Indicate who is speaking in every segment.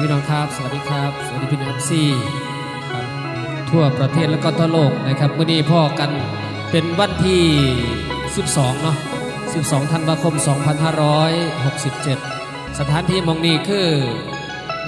Speaker 1: ีพี่น้องครับ สวัสดีครับ สวัสดีพี่น้องซีครับทั่วประเทศและก็ทั่วโลกนะครับวันนี้พ่อกันเป็นวันที่ 12 เนาะ 12 ธันวาคม 2567 สถานที่มองนี้คือ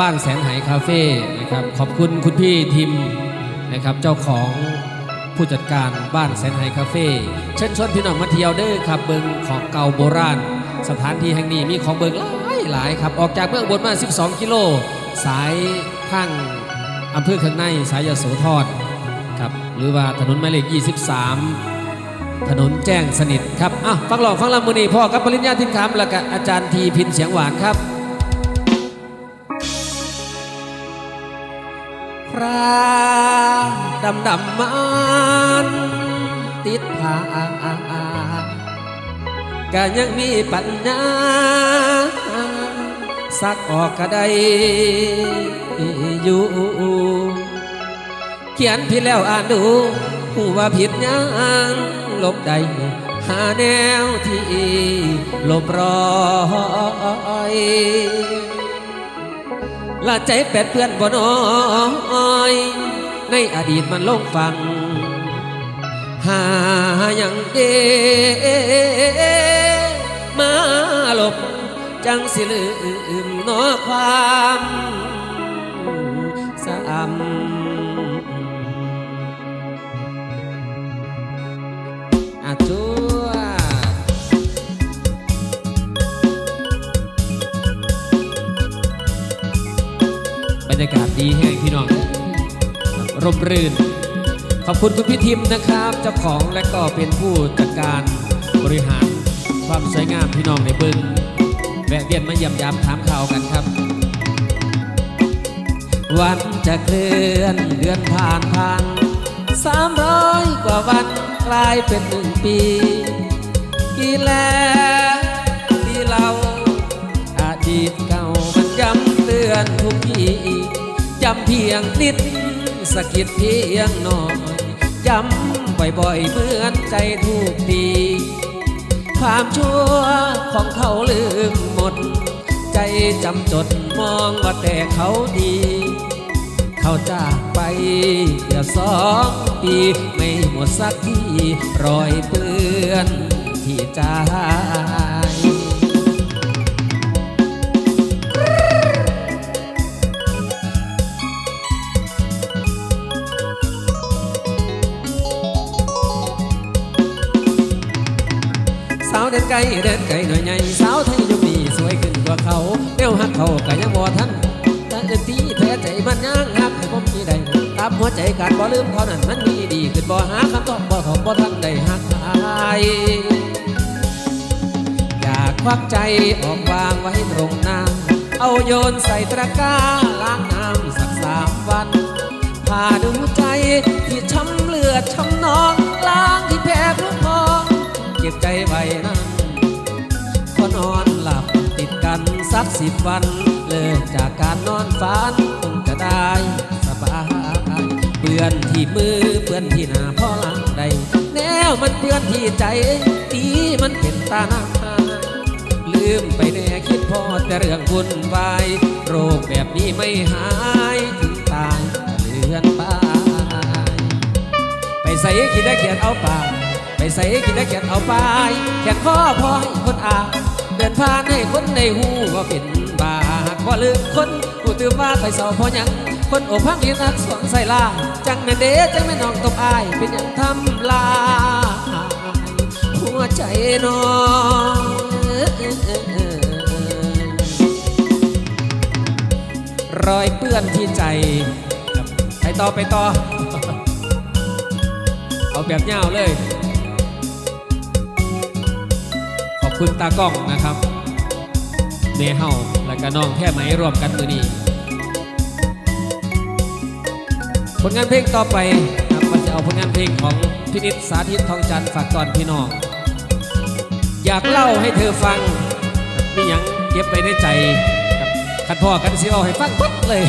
Speaker 1: บ้านแสนไหคาเฟ่นะครับ ขอบคุณคุณพี่ทิมนะครับเจ้าของผู้จัดการบ้านแสนไหคาเฟ่เชิญชวนพี่น้องมาเที่ยวเด้อครับเบิงของเก่าโบราณ สถานที่แห่งนี้มีของเบิงหลาย หลายครับ ออกจากเมืองบนมา 12 กิโล สายข้างอำเภอข้างในสายยโสธรครับหรือว่าถนนหมายเลข 23 ถนนแจ้งสนิทครับอะฟังหลองฟังลำมือนีพ่อกับปริญญาทินคำแล้วก็อาจารย์ทีพินเสียงหวานครับ พระดำดำมันติดผาก็ยังมีปัญญา สักออกก็ไดอยู่ เขียนผิดแล้วอ่านดูหูว่าผิดยังลบใดหาแนวที่ลบรอยละใจแปดเพื่อนบ่น้อย ในอดีตมันลงฟัง หาอย่างเด จังสิลืมนอความซ้ำอาจบรรยากาศดีแห้งพี่น้องร่มรื่น ขอบคุณคุณพี่ทิมนะครับ เจ้าของและก็เป็นผู้จัดการบริหารความสวยงามพี่น้องในบึง แวะเวียนมาเยี่ยมยามถามข่าวกันครับ วันจะเคลื่อนเดือนผ่านผ่านสามร้อยกว่าวันกลายเป็นหนึ่งปีกี่แล้วที่เราอดีตเก่ามันย้ำเตือนทุกทีย้ำเพียงนิดสะกิดเพียงหน่อยย้ำบ่อยๆเหมือนใจทุกที ความชั่วของเขาลืมหมด ใจจำจดมองว่าแต่เขาดี เขาจากไปเกือบสองปี ไม่หมดสักทีรอยเปื้อนที่จสา เดินไกลเดินไกลหน่อยใหญ่สาวไทยยุคนี้สวยขึ้นกว่าเขาเปี้ยวหักเขาก็ยังบ่ทันแต่เดินตีแท้ใจมันยังหักให้ผมมีใดตามหัวใจขาดบ่ลืมเขานั้นมันมีดีขึ้นบ่หาคำตอบบ่ถอบ่ทันได้หักหายอยากควักใจออกวางไว้ตรงหน้าเอาโยนใส่ตะกร้าล้างน้ำสักสามวันพาดูใจที่ช้ำเลือดช้ำนองล้างที่แพ้พระพอง เก็บใจไว้นั้นพอนอนหลับติดกันสักสิบวัน เลิกจากการนอนฝันคงจะได้สบายเปื้อนที่มือเปื้อนที่หน้าพ่อหลังใดแนวมันเปื้อนที่ใจตีมันเป็นตาหน้าลืมไปแน่คิดพอแต่เรื่องวุ่นวายโรคแบบนี้ไม่หายถึงตายเลือนไปไปใส่คิดได้เขียนเอาปากไป ใส่คิดได้เขียนเอาไปลายแค่ข้อพอให้คนอ่านเดินผ่านให้คนในหูว่าเป็นบาหากว่าลืมคนผู้ตื่นมาไปเศร้าพอยังคนอกพังเห็นนักสวงใส่ลาจังแม่เด้จังแม่น้องตกอายเป็นอย่างทำลายหัวใจน้องรอยเปื้อนที่ใจไปต่อไปต่อเอาแบบเงาวเลย คุณตากล้องนะครับเมเฮาและก็น้องแค่ไหมรวมกันมือนี้ผลงานเพลงต่อไปครับมันจะเอาผลงานเพลงของพินิษสาธิตทองจันทร์ฝากตอนพี่น้อง อยากเล่าให้เธอฟังมีหยังเก็บไปในใจครับขัดพ่อกันสิเอาให้ฟังปั๊บเลย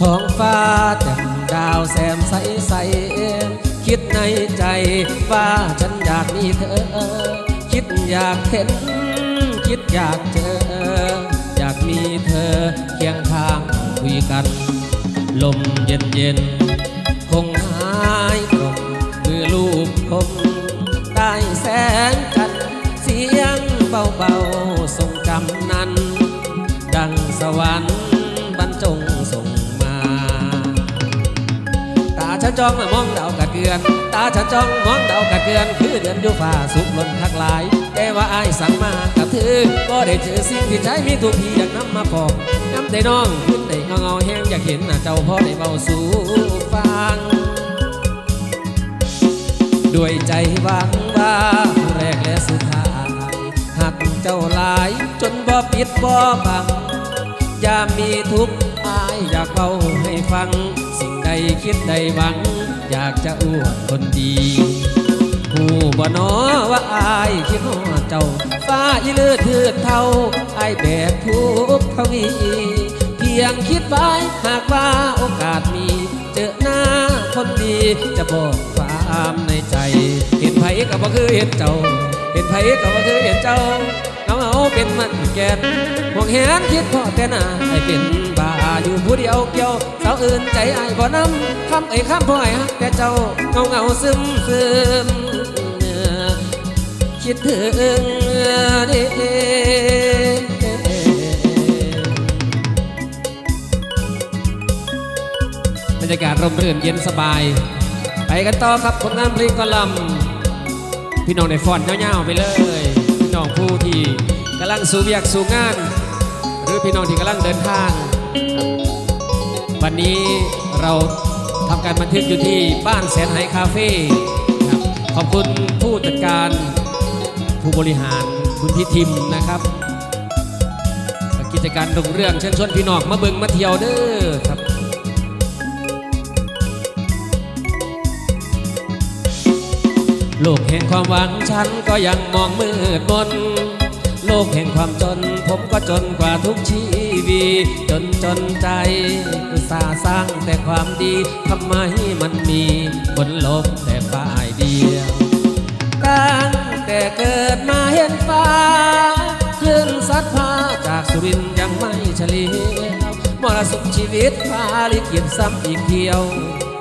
Speaker 1: ท้องฟ้าแจ่ ดาวแซมใสใสคิดในใจว่าฉันอยากมีเธอ คิดอยากเห็น คิดอยากเจอ อยากมีเธอเคียงข้างคุยกัน ลมเย็นเย็นคงหายกลมมือลูบคมใต้แสงกันเสียงเบาๆทรงจำนั้น ดังสวรรค์ ฉันจ้องมองดาวกระเดือน ตาฉันจ้องมองดาวกระเดือน คือเดือนอยู่ฟ้าสุกล่นทักหลาย แต่ว่าอายสั่งมากับเธอก็ได้เจอสิ่งที่ใจมีทุกทีอยากนำมาบอกน้ำได้น้องขึ้นได้เงาเงาแห้งอยากเห็นหน้าเจ้าพ่อได้เบาสู่ฟังด้วยใจหวังว่าผู้แรกและสุดท้ายหักเจ้าหลายจนบ่ปิดบ่บังอย่ามีทุกข์อายอยากเบาให้ฟังสิ่ง ใดคิดใดหวัง อยากจะอวดคนดีผู้บ่นอว่าอายคิดฮอดเจ้า ฟ้าอีเลือดเถือดเท่าอายแบกทุกข์เท่านี้เพียงคิดไว้หากว่าโอกาสมี เจอหน้าคนดีจะบอกความในใจ เห็นไผก็บ่คือเห็นเจ้า เห็นไผก็บ่คือเห็นเจ้าเงาเงาเป็นมันแก่นห่วงแหนคิดพอแต่หน้าไอ้เป็น อยู่ผู้เดียวเกี่ยวสาวอื่นใจไอ้ายบ่นำคำไอ้คำพ่อไอ้ฮักแต่เจ้าเงาเงาซึมซึมคิดถึงเด้บรรยากาศร่มรื่นเย็นสบาย ไปกันต่อครับผลงานเพลงกอลัมพี่น้องในฟอนเงาๆไปเลย พี่น้องผู้ที่กำลังสู่เวียกสู่งาน หรือพี่น้องที่กำลังเดินทาง วันนี้เราทำการบันทึกอยู่ที่บ้านแสนไหคาเฟ่ครับขอบคุณผู้จัดการผู้บริหารคุณพิทิมนะครับ กิจการรุ่งเรื่องเชิญชวนพี่น้องมาเบิงมาเที่ยวเด้อครับโลกแห่งความหวังฉันก็ยังมองมืดมน โลกแห่งความจน ผมก็จนกว่าทุกชีวีจนจนใจอุตสาสร้างแต่ความดีทำไมมันมีผลลบแต่ฝ่ายเดียวตั้งแต่เกิดมาเห็นฟ้าคลื่นซัดพาจากสุรินยังไม่เฉลียวมรสุมชีวิตพาลิขิตซ้ำอีกเที่ยว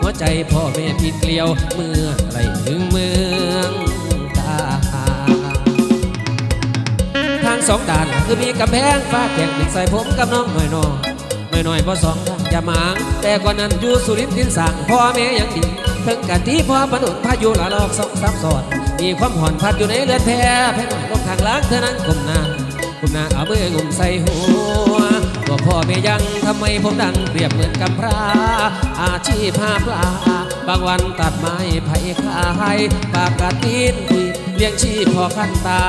Speaker 1: หัวใจพ่อแม่ผิดเกลียวเมื่อไรถึงเมือ สองด่าน คือมีกำแพงฟ้าแข่งหนึ่งใส่ผมกับน้องหน่อยนอหน่อยหน่อยพอสองทางอย่าหมางแต่กว่านั้นอยู่สุรินทร์ดินสร้างพ่อแม่ยังดีถึงกันที่พ่อประดุษพายุละลอกสองสามสอดมีความห่อนพัดอยู่ในเลือดแพ้แพ้หน่อยลงทางล้างเท่านั้นกลมหน้ากุมหน้าเอามืองุมใส่หัวว่าพ่อแม่ยังทำไมผมดังเปรียบเหมือนกำพร้าอาชีพหาปลา บางวันตัดไม้ไผ่ขายปากกาตีนทีเลี้ยงชีพพอขั้นตา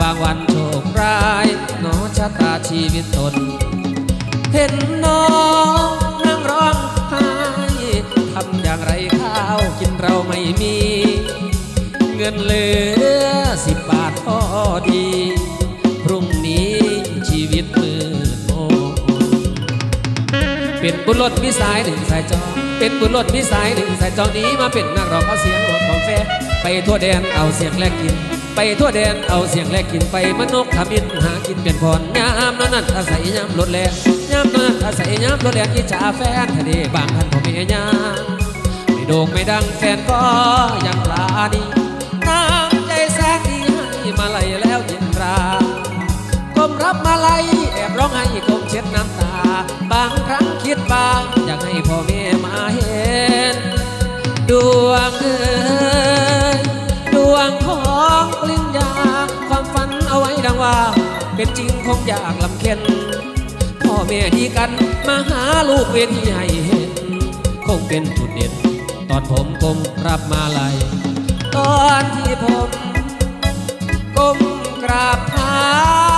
Speaker 1: บางวันโชคร้ายหนอชะตาชีวิตตน เห็นน้องนั่งร้องไห้ทำอย่างไรข้าวกินเราไม่มี เงินเหลือสิบบาทพอดี พรุ่งนี้ชีวิตมืดมนเป็นบุญรถมิสายหนึ่งสายจองเป็นบุญรถมิสายหนึ่งสายจองนี้มาเป็นนักร้องเอาเสียงของแฟไปทั่วแดนเอาเสียงแลกกิน ไปทั่วแดนเอาเสียงแลกกินไปมนกขมินหากินเป็นพรยามนั้นนั้นอาศัยยามรถแรงยามนั้นอาศัยยามรถแรงอิจฉาแฟนทะเลบางท่านผมไม่ยางไม่โด่งไม่ดังแฟนก็ยังปลาดีน้ำใจแสนดีให้มาไหลแล้วยินราก้มรับมาลัยแอบร้องไห้ก้มเช็ดน้ำตา บางครั้งคิดบางอยากให้พ่อแม่มาเห็นดวงเอ๋ยดวง ลิ้นยา ความฝันเอาไว้ดังว่า เป็นจริงคงอยากลำเค็นพ่อแม่ดีกันมาหาลูกเวทีให้เห็น คงเป็นจุดเด่น ตอนผมก้มรับมาลายตอนที่ผมก้มกราบเท้า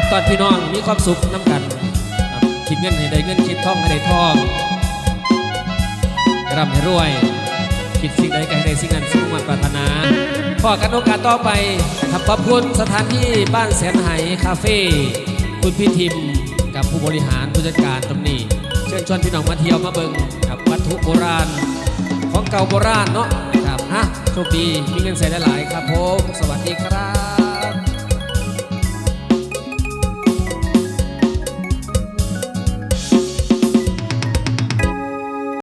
Speaker 1: ากตอนพี่น้องมีความสุขน้ำกันคิดเงินให้ได้เงินคิดท่องให้ได้ท่องร่ำให้รวย คิดสิ่งใดก็ให้ได้สิ่งนั้นสมหวังปรารถนาพอกันโอกาสต่อไปครับขอบคุณสถานที่บ้านแสนไหคาเฟ่คุณพี่ทิมกับผู้บริหารผู้จัดการตรงนี้เชิญชวนพี่น้องมาเที่ยวมาเบิงกับวัตถุโบราณ ของเก่าโบราณเนาะนะครับฮะโชคดีมีเงินใส่หลายๆครับผมสวัสดีครับ